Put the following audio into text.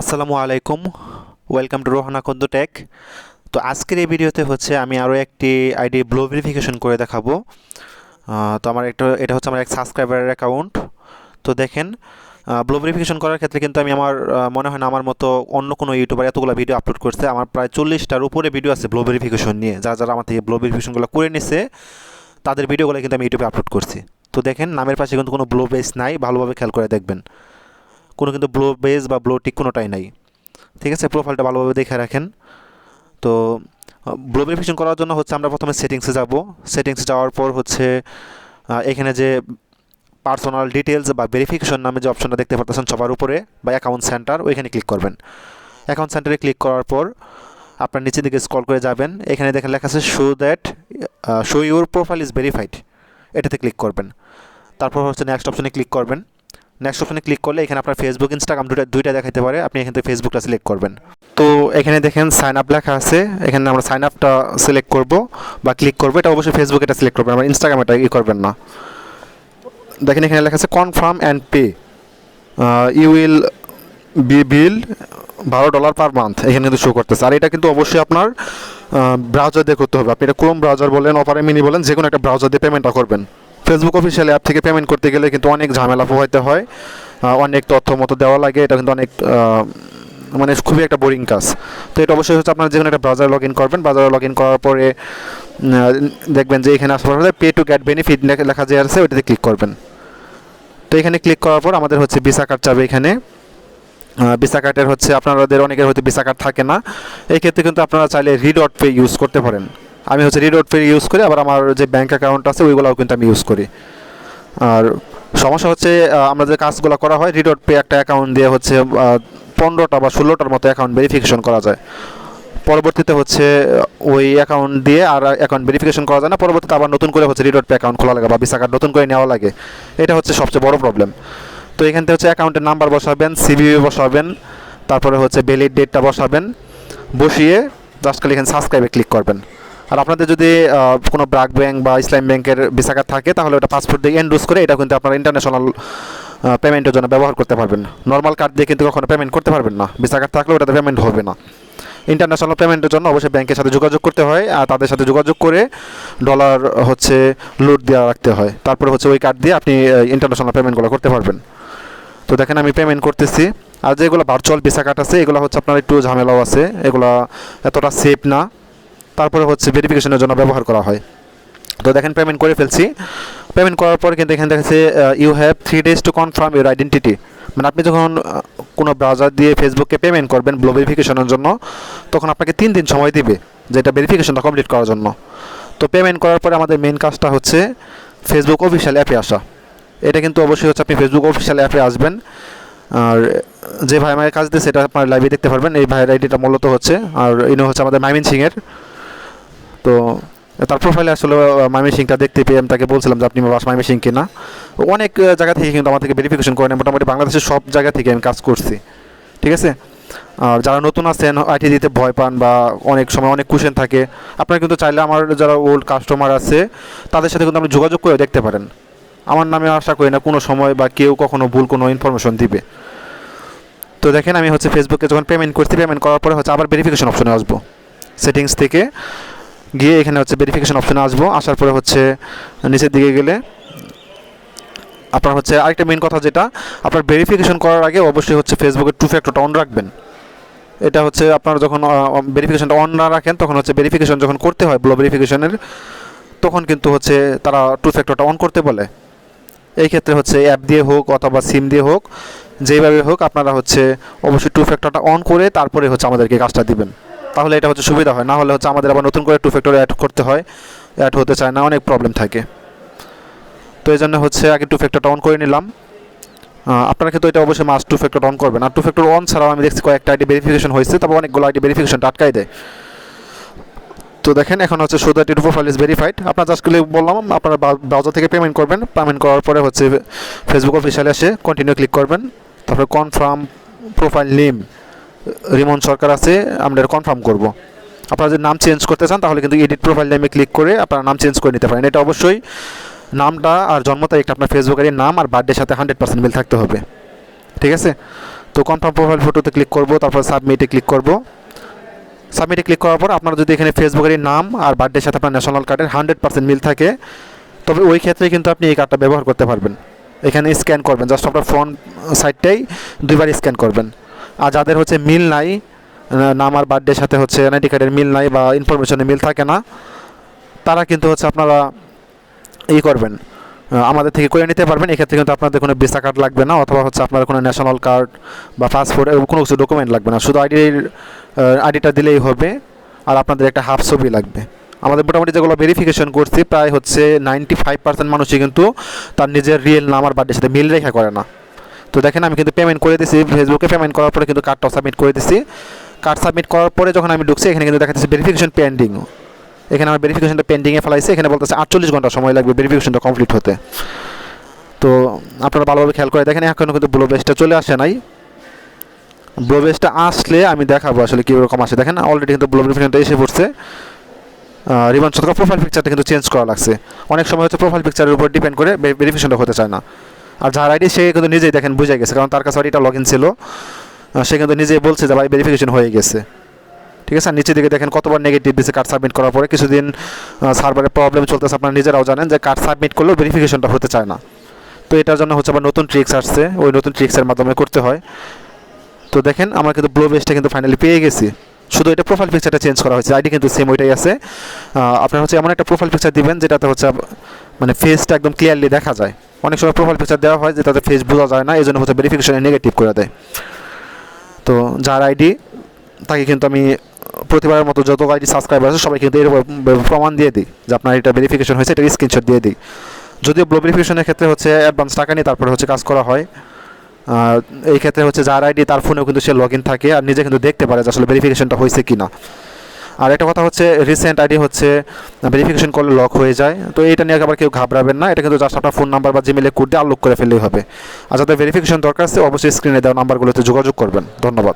আসসালামু আলাইকুম। Welcome to Rohana Kondu tech তো আজকের এই ভিডিওতে হচ্ছে আমি আরও একটি আইডি ব্লো ভেরিফিকেশন করে দেখাবো। তো আমার একটা, এটা হচ্ছে আমার এক সাবস্ক্রাইবারের অ্যাকাউন্ট তো দেখেন ব্লো ভেরিফিকেশন করার ক্ষেত্রে কিন্তু আমি আমার মনে হয় না আমার মতো অন্য কোনো ইউটিউবার এতগুলো ভিডিও আপলোড করছে। আমার প্রায় চল্লিশটার উপরে ভিডিও আছে ব্লো ভেরিফিকেশন নিয়ে। যারা যারা আমার থেকে ব্লো ভেরিফিকেশনগুলো করে নিছে, তাদের ভিডিওগুলো কিন্তু আমি ইউটিউবে আপলোড করছি। তো দেখেন, নামের পাশে কিন্তু কোনো ব্লো বেস নাই। ভালোভাবে খেয়াল করে দেখবেন। কোনো কিন্তু ব্লো বেস বা ব্লো টিক কোনোটাই নাই। ঠিক আছে? প্রোফাইলটা ভালোভাবে দেখে রাখেন। তো ব্লো ভেরিফিকেশন করার জন্য হচ্ছে আমরা প্রথমে সেটিংসে যাব। সেটিংসে যাওয়ার পর হচ্ছে এখানে যে পার্সোনাল ডিটেলস বা ভেরিফিকেশন নামে যে অপশনটা দেখতে পাচ্ছেন সবার উপরে বা অ্যাকাউন্ট সেন্টার ওইখানে ক্লিক করবেন। অ্যাকাউন্ট সেন্টারে ক্লিক করার পর আপনার নিচের দিকে স্ক্রল করে যাবেন। এখানে দেখেন লেখা আছে show that show your profile is verified এটাতে ক্লিক করবেন। তারপর হচ্ছে নেক্সট অপশনে ক্লিক করবেন। নেক্সট অপশনে ক্লিক করলে এখানে আপনার ফেসবুক ইনস্টাগ্রাম দুটা দুইটা দেখাতে পারে। আপনি এখান থেকে ফেসবুকটা সিলেক্ট করবেন। তো এখানে দেখেন সাইন আপ লেখা আছে। এখানে আমরা সাইন আপটা সিলেক্ট করব বা ক্লিক করব। এটা অবশ্যই ফেসবুক এটা সিলেক্ট করবেন। আমরা ইনস্টাগ্রাম এটা ই করবেন না। দেখেন এখানে লেখা আছে confirm and pay you will be bill বারো ডলার পার মান্থ এখানে কিন্তু শো করতেছে। আর এটা কিন্তু অবশ্যই আপনার ব্রাউজার দিয়ে করতে হবে। আপনি এটা ক্রোম ব্রাউজার বলেন অপারে মিনি বলেন যে কোনো একটা ব্রাউজার দিয়ে পেমেন্টটা করবেন। ফেসবুক অফিসিয়াল অ্যাপ থেকে পেমেন্ট করতে গেলে কিন্তু অনেক ঝামেলা পোহাইতে হয়। অনেক তথ্য মতো দেওয়া লাগে, এটা কিন্তু অনেক মানে খুবই একটা বোরিং কাজ। তো এটা অবশ্যই হচ্ছে আপনারা যেখানে একটা ব্রাউজার লগ ইন করবেন ব্রাউজারে লগ ইন করার পরে দেখবেন যে এখানে আসার পে টু গেট বেনিফিট লেখা যে আছে, ওইটাতে ক্লিক করবেন। তো এখানে ক্লিক করার পর আমাদের হচ্ছে ভিসা কার্ড যাবে এখানে। ভিসা কার্ডের হচ্ছে আপনাদের অনেকের হয়তো ভিসা কার্ড থাকে না। এই ক্ষেত্রে কিন্তু আপনারা চাইলে রিডট পে ইউজ করতে পারেন। আমি হচ্ছে রিডট পে ইউজ করি, আবার আমার যে ব্যাঙ্ক অ্যাকাউন্ট আছে, ওইগুলোও কিন্তু আমি ইউজ করি। আর সমস্যা হচ্ছে আমরা যে কাজগুলো করা হয় রিডট পে একটা অ্যাকাউন্ট দিয়ে হচ্ছে পনেরোটা বা ষোলোটার মতো অ্যাকাউন্ট ভেরিফিকেশন করা যায়। পরবর্তীতে হচ্ছে ওই অ্যাকাউন্ট দিয়ে আর অ্যাকাউন্ট ভেরিফিকেশন করা যায় না, পরবর্তীতে আবার নতুন করে হচ্ছে রিডট পে অ্যাকাউন্ট খোলা লাগে বা ভিসা কার্ড নতুন করে নেওয়া লাগে। এটা হচ্ছে সবচেয়ে বড় প্রবলেম তো এখান থেকে হচ্ছে অ্যাকাউন্টের নাম্বার বসাবেন সিবিবি বসাবেন, তারপরে হচ্ছে ভ্যালিড ডেটটা বসাবেন, বসিয়ে জাস্ট খালি এখানে সাবস্ক্রাইবে ক্লিক করবেন। আর আপনাদের যদি কোনো ব্রাক ব্যাংক বা ইসলাম ব্যাংকের কার্ড থাকে, তাহলে ওটা পাসপোর্ট দিয়ে এন্ডোজ করে এটা কিন্তু আপনারা ইন্টারন্যাশনাল পেমেন্টের জন্য ব্যবহার করতে পারবেন। নর্মাল কার্ড দিয়ে কিন্তু কখনো পেমেন্ট করতে পারবেন না। ভিসা কার্ড থাকলে ওটাতে পেমেন্ট হবে না। ইন্টারন্যাশনাল পেমেন্টের জন্য অবশ্যই ব্যাংকের সাথে যোগাযোগ করতে হয় আর তাদের সাথে যোগাযোগ করে ডলার হচ্ছে লোড দেওয়া রাখতে হয়। তারপরে হচ্ছে ওই কার্ড দিয়ে আপনি ইন্টারন্যাশনাল পেমেন্টগুলো করতে পারবেন। তো দেখেন আমি পেমেন্ট করতেছি। আর যেগুলো ভার্চুয়াল ভিসা কার্ড আছে, এগুলো হচ্ছে আপনার একটু ঝামেলাও আছে। এগুলো এতটা সেফ না। তারপরে হচ্ছে ভেরিফিকেশনের জন্য ব্যবহার করা হয়। তো দেখেন পেমেন্ট করে ফেলছি। পেমেন্ট করার পর কিন্তু এখানে দেখাচ্ছে you have three days to confirm your identity মানে আপনি যখন কোনো ব্রাউজার দিয়ে ফেসবুকে পেমেন্ট করবেন ব্লো ভেরিফিকেশনের জন্য, তখন আপনাকে তিন দিন সময় দিবে যেটা ভেরিফিকেশনটা কমপ্লিট করার জন্য। তো পেমেন্ট করার পরে আমাদের মেন কাজটা হচ্ছে ফেসবুক অফিসিয়াল অ্যাপে আসা। এটা কিন্তু অবশ্যই হচ্ছে আপনি ফেসবুক অফিসিয়াল অ্যাপে আসবেন। আর যে ভাই আমাকে কাজ দিচ্ছে সেটা আপনার লাইভে দেখতে পারবেন। এই ভাইয়ের আইডিটা মূলত হচ্ছে, আর ইনি হচ্ছে আমাদের মাইমিন সিংয়ের তো, তার প্রোফাইলে আসলে মাইমি সিংটা দেখতে পেয়ে আমি তাকে বলছিলাম যে আপনি বাস মাইমি সিং কিনা অনেক জায়গা থেকে কিন্তু আমার থেকে ভেরিফিকেশন করেন মোটামুটি বাংলাদেশের সব জায়গা থেকে আমি কাজ করছি। ঠিক আছে? আর যারা নতুন আছেন আইটি দিতে ভয় পান বা অনেক সময় অনেক কুশন থাকে, আপনারা কিন্তু চাইলে আমার যারা ওল্ড কাস্টমার আছে, তাদের সাথে কিন্তু আপনি যোগাযোগ করে দেখতে পারেন। আমার নামে আশা করি না, কোনো সময় বা কেউ কখনো ভুল কোনো ইনফরমেশন দিবে। তো দেখেন, আমি হচ্ছে ফেসবুকে যখন পেমেন্ট করছি পেমেন্ট করার পরে হচ্ছে আবার ভেরিফিকেশন অপশনে আসব। সেটিংস থেকে গিয়ে এখানে হচ্ছে ভেরিফিকেশন অপশনে আসব। আসার পরে হচ্ছে নিচের দিকে গেলে আপনার হচ্ছে আরেকটা মেন কথা যেটা, আপনার ভেরিফিকেশন করার আগে অবশ্যই হচ্ছে ফেসবুকের টু ফ্যাক্টরটা অন রাখবেন। এটা হচ্ছে আপনার যখন ভেরিফিকেশনটা অন না রাখেন, তখন হচ্ছে ভেরিফিকেশন যখন করতে হয় ব্লো ভেরিফিকেশনের তখন কিন্তু হচ্ছে তারা টু ফ্যাক্টরটা অন করতে বলে। এই ক্ষেত্রে হচ্ছে অ্যাপ দিয়ে হোক অথবা সিম দিয়ে হোক যেইভাবে হোক আপনারা হচ্ছে অবশ্যই টু ফ্যাক্টরটা অন করে তারপরে হচ্ছে আমাদেরকে কাজটা দিবেন। তাহলে এটা হচ্ছে সুবিধা হয়। না হলে হচ্ছে আমাদের আবার নতুন করে টু ফ্যাক্টর অ্যাড করতে হয়। অ্যাড হতে চায় না, অনেক প্রবলেম থাকে। তো এই জন্য হচ্ছে আগে টু ফ্যাক্টরটা অন করে নিলাম। আপনারা কিন্তু এটা অবশ্যই মাস্ট টু ফ্যাক্টর অন করবেন। আর টু ফ্যাক্টর অন ছাড়াও আমি দেখছি কয়েকটা আইডি ভেরিফিকেশন হয়েছে, তারপর অনেকগুলো আইডি ভেরিফিকেশনটা আটকাই দেয়। তো দেখেন, এখন হচ্ছে show that your profile is verified আপনার জাস্ট বললাম, আপনারা ব্রাউজার থেকে পেমেন্ট করবেন। পেমেন্ট করার পরে হচ্ছে ফেসবুক অফিসিয়ালে এসে কন্টিনিউ ক্লিক করবেন। তারপরে confirm profile name Rimon Sarkar আছে, আমরা কনফার্ম করব। আপনারা যদি নাম চেঞ্জ করতে চান, তাহলে কিন্তু এডিট প্রোফাইল নামে ক্লিক করে আপনারা নাম চেঞ্জ করে নিতে পারেন। এটা অবশ্যই নামটা আর জন্ম তারিখটা আপনার ফেসবুকের নাম আর বার্থডের সাথে হান্ড্রেড পার্সেন্ট মিল থাকতে হবে। ঠিক আছে? তো কনফার্ম প্রোফাইল ফটোতে ক্লিক করব, তারপর সাবমিটে ক্লিক করব। সাবমিটে ক্লিক করার পর আপনার যদি এখানে ফেসবুকের নাম আর বার্থডের সাথে আপনার ন্যাশনাল কার্ডের হান্ড্রেড পার্সেন্ট মিল থাকে, তবে ওই ক্ষেত্রে কিন্তু আপনি এই কার্ডটা ব্যবহার করতে পারবেন। এখানে স্ক্যান করবেন জাস্ট আপনার ফ্রন্ট সাইডটাই দুইবার স্ক্যান করবেন। আর যাদের হচ্ছে মিল নাই আহ, নাম আর বার্থডের সাথে হচ্ছে এনআইডি কার্ডের মিল নাই বা ইনফরমেশনে মিল থাকে না তারা কিন্তু হচ্ছে আপনারা ই করবেন আমাদের থেকে করে নিতে পারবেন। এক্ষেত্রে কিন্তু আপনাদের কোনো ভিসা কার্ড লাগবে না অথবা হচ্ছে আপনার কোনো ন্যাশনাল কার্ড বা পাসপোর্ট এরকম কোনো কিছু ডকুমেন্ট লাগবে না। শুধু আইডির আইডিটা দিলেই হবে আর আপনাদের একটা হাফ ছবি লাগবে। আমাদের মোটামুটি যেগুলো ভেরিফিকেশন করছি প্রায় হচ্ছে নাইনটি ফাইভ পার্সেন্ট মানুষই কিন্তু তার নিজের রিয়েল নাম আর বার্থডের সাথে মিল রেখা করে না। তো দেখেন আমি কিন্তু পেমেন্ট করে দিছি ফেসবুকে পেমেন্ট করার পরে কিন্তু কার্ডটাও সাবমিট করে দিছি। কার্ড সাবমিট করার পরে যখন আমি ঢুকছি, এখানে কিন্তু দেখা ভেরিফিকেশন পেন্ডিং এখানে আমার ভেরিফিকেশনটা পেন্ডিংয়ে ফেলাইছে, এখানে বলতেছে আটচল্লিশ ঘণ্টা সময় লাগবে ভেরিফিকেশনটা কমপ্লিট হতে। তো আপনারা ভালোভাবে খেয়াল করে দেখেন এখনও কিন্তু ব্লো বেসটা চলে আসে নাই। ব্লো বেসটা আসলে আমি দেখাবো আসলে কীরকম আসে। দেখেন অলরেডি কিন্তু ব্লো ভেরিফিকেশনটা এসে পড়ছে। রিবন সরকার প্রোফাইল পিকচারটা কিন্তু চেঞ্জ করা লাগছে। অনেক সময় হচ্ছে প্রোফাইল পিকচারের উপর ডিপেন্ড করে ভেরিফিকেশনটা হতে চায় না। আর যার আইডি সে কিন্তু নিজেই দেখেন বুঝে গেছে। কারণ তার কাছে আইডিটা লগ ইন ছিল। সে কিন্তু নিজেই বলছে যে ভাই ভেরিফিকেশন হয়ে গেছে। ঠিক আছে? নিচের দিকে দেখেন, কতবার নেগেটিভ দিচ্ছে কার্ড সাবমিট করার পরে। কিছুদিন সার্ভারের প্রবলেম চলতেছে। আপনারা নিজেরাও জানেন যে কার্ড সাবমিট করলেও ভেরিফিকেশনটা হতে চায় না। তো এটার জন্য হচ্ছে আবার নতুন ট্রিক্স আসছে। ওই নতুন ট্রিক্সের মাধ্যমে করতে হয়। তো দেখেন, আমরা কিন্তু ব্লো বেসটা কিন্তু ফাইনালি পেয়ে গেছি। শুধু এটা প্রোফাইল পিকচারটা চেঞ্জ করা হয়েছে। আইডি কিন্তু সেম ওইটাই আছে। আপনার হচ্ছে এমন একটা প্রোফাইল পিকচার দিবেন যেটাতে হচ্ছে মানে ফেসটা একদম ক্লিয়ারলি দেখা যায়। অনেক সময় প্রোফাইল পিকচার দেওয়া হয় যেটাতে ফেস বোঝা যায় না, এই জন্য হচ্ছে ভেরিফিকেশনে নেগেটিভ করে দেয়। তো যার আইডি তাকে কিন্তু আমি প্রতিবারের মতো যত আইডি সাবস্ক্রাইবার আছে সবাই কিন্তু এর প্রমাণ দিয়ে দিই যে আপনার এটা ভেরিফিকেশন হয়েছে এটা স্ক্রিনশট দিয়ে দিই। যদিও ব্লো ভেরিফিকেশনের ক্ষেত্রে হচ্ছে অ্যাডভান্স টাকা নিয়ে তারপরে হচ্ছে কাজ করা হয়। এই ক্ষেত্রে হচ্ছে যার আইডি তার ফোনেও কিন্তু সে লগ থাকে আর নিজে কিন্তু দেখতে পারে যে আসলে ভেরিফিকেশনটা হয়েছে কি না আর একটা কথা হচ্ছে রিসেন্ট আইডি হচ্ছে ভেরিফিকেশন করলে লক হয়ে যায়। তো এটা নিয়ে আবার কেউ ঘাবড়াবেন না, এটা কিন্তু জাস্ট আপনার ফোন নাম্বার বা জিমেলে কোড দিয়ে আনলক করে ফেললেই হবে। আর যাদের ভেরিফিকেশন দরকার আছে, অবশ্যই স্ক্রিনে দেওয়া নাম্বারগুলোতে যোগাযোগ করবেন। ধন্যবাদ।